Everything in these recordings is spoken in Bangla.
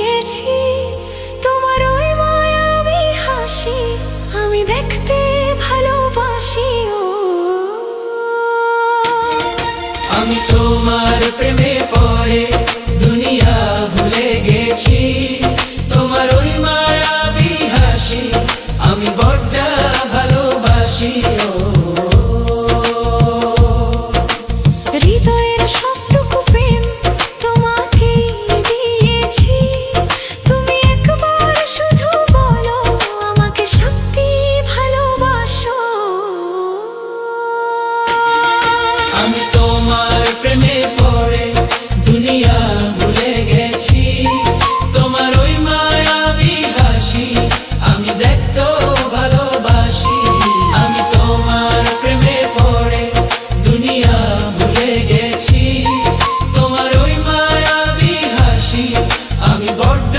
别轻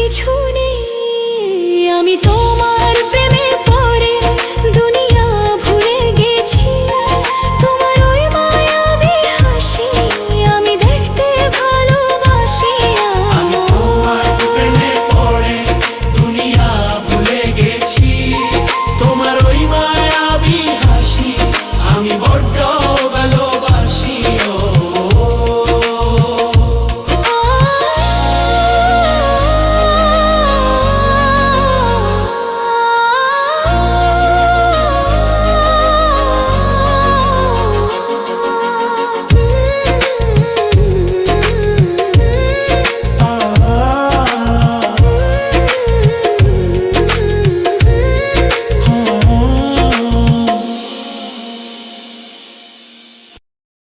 কিছু নেই। আমি তোমার প্রেমে